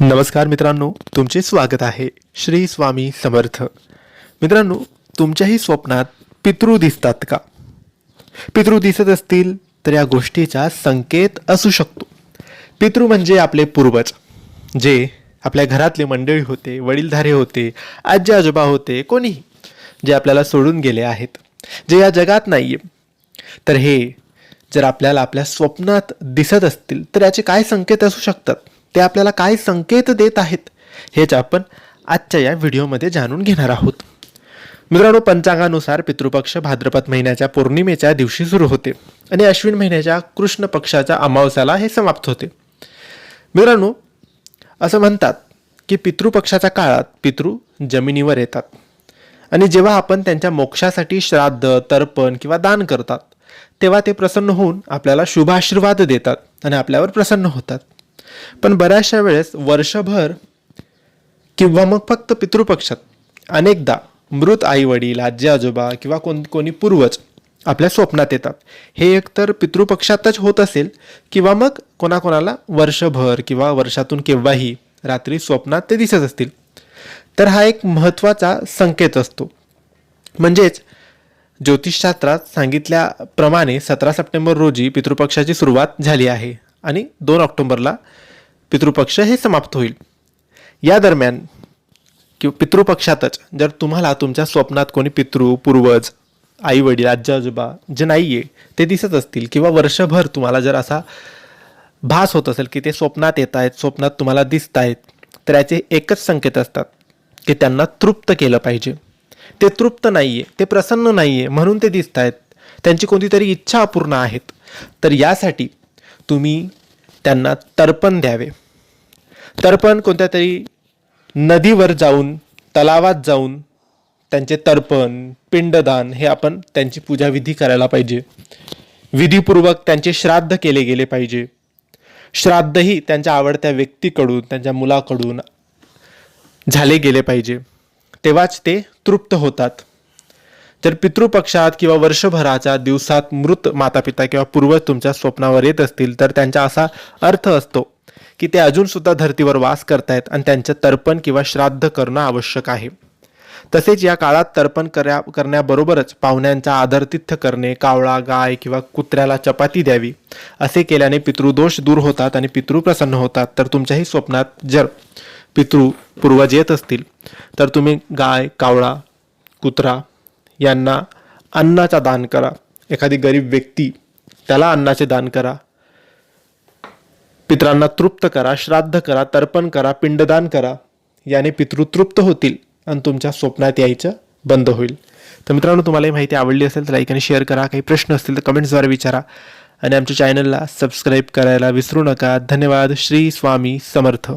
नमस्कार मित्रांनो तुमचे स्वागत आहे श्री स्वामी समर्थ. मित्रांनो तुमच्याही स्वप्नात पितृ दिसतात का? पितृ दिसत असतील तर या गोष्टीचा संकेत असू शकतो. पितृ म्हणजे आपले पूर्वज जे आपल्या घरातले मंडळी होते वडीलधारे होते आजी आजोबा होते कोणीही जे आपल्याला सोडून गेले आहेत जे या जगात नाही तर हे जर आपल्याला आपल्या स्वप्नात दिसत असतील तर याचे काय संकेत असू शकतात? ते आपल्याला काय संकेत देत आहेत हेच आपण आजच्या या व्हिडिओमध्ये जाणून घेणार आहोत. मित्रांनो पंचांगानुसार पितृपक्ष भाद्रपद महिन्याच्या पौर्णिमेच्या दिवशी सुरू होते आणि अश्विन महिन्याच्या कृष्ण पक्षाच्या अमावस्याला हे समाप्त होते. मित्रांनो असं म्हणतात की पितृपक्षाच्या काळात पितृ जमिनीवर येतात आणि जेव्हा आपण त्यांच्या मोक्षासाठी श्राद्ध तर्पण किंवा दान करतात तेव्हा ते प्रसन्न होऊन आपल्याला शुभाशीर्वाद देतात आणि आपल्यावर प्रसन्न होतात. पण बऱ्याचशा वेळेस वर्षभर किंवा मग फक्त पितृपक्षात अनेकदा मृत आईवडील आजी आजोबा किंवा कोण कोणी पूर्वज आपल्या स्वप्नात येतात. हे एकतर पितृपक्षातच होत असेल किंवा मग कोणाकोणाला वर्षभर किंवा वर्षातून केव्हाही रात्री स्वप्नात ते दिसत असतील. तर हा एक महत्त्वाचा संकेत असतो. म्हणजेच ज्योतिषशास्त्रात सांगितल्याप्रमाणे सतरा सप्टेंबर रोजी पितृपक्षाची सुरुवात झाली आहे. आणि दोन ऑक्टोबरला पितृपक्ष हे समाप्त होईल. या दरम्यान किंवा पितृपक्षातच जर तुम्हाला तुमच्या स्वप्नात कोणी पितृ पूर्वज आई वडील आजी आजोबा जे नाही आहे ते दिसत असतील किंवा वर्षभर तुम्हाला जर असा भास होत असेल की ते स्वप्नात येत आहेत स्वप्नात तुम्हाला दिसत आहेत तर याचे एकच संकेत असतात की त्यांना तृप्त केलं पाहिजे. ते तृप्त नाही आहे ते प्रसन्न नाही आहे म्हणून ते दिसत आहेत. त्यांची कोणती तरी इच्छा अपूर्ण आहेत. तर यासाठी तुम्ही त्यांना तर्पण द्यावे. तर्पण कोणत्या तरी नदीवर जाऊन तलावात जाऊन त्यांचे तर्पण पिंडदान हे आपण त्यांची पूजाविधी करायला पाहिजे. विधीपूर्वक त्यांचे श्राद्ध केले गेले पाहिजे. श्राद्धही त्यांच्या आवडत्या व्यक्तीकडून त्यांच्या मुलाकडून झाले गेले पाहिजे. तेव्हाच ते तृप्त होतात. जर पितृपक्षात किंवा वर्षभराच्या दिवसात मृत मातापिता किंवा पूर्वज तुमच्या स्वप्नावर येत असतील तर त्यांचा असा अर्थ असतो की ते अजून सुद्धा धर्तीवर वास करतायत आणि त्यांचं तर्पण किंवा श्राद्ध करणं आवश्यक आहे. तसेच या काळात तर्पण कर्या करण्याबरोबरच पाहुण्यांचा आदरतिथ्य करणे कावळा गाय किंवा कुत्र्याला चपाती द्यावी असे केल्याने पितृदोष दूर होतात आणि पितृ प्रसन्न होतात. तर तुमच्याही स्वप्नात जर पितृ पूर्वज येत असतील तर तुम्ही गाय कावळा कुत्रा यांना अन्नाचा दान करा. एखादी गरीब व्यक्ती त्याला अन्नाचे दान करा. पित्रांना तृप्त करा श्राद्ध करा तर्पण करा पिंडदान करा. याने पितृ तृप्त होतील आणि तुमच्या स्वप्नात यायचं बंद होईल. तर मित्रांनो तुम्हाला ही माहिती आवडली असेल तर लाईक आणि शेअर करा. काही प्रश्न असतील तर कमेंट्सद्वारे विचारा. आणि आमच्या चॅनलला सबस्क्राईब करायला विसरू नका. धन्यवाद. श्री स्वामी समर्थ.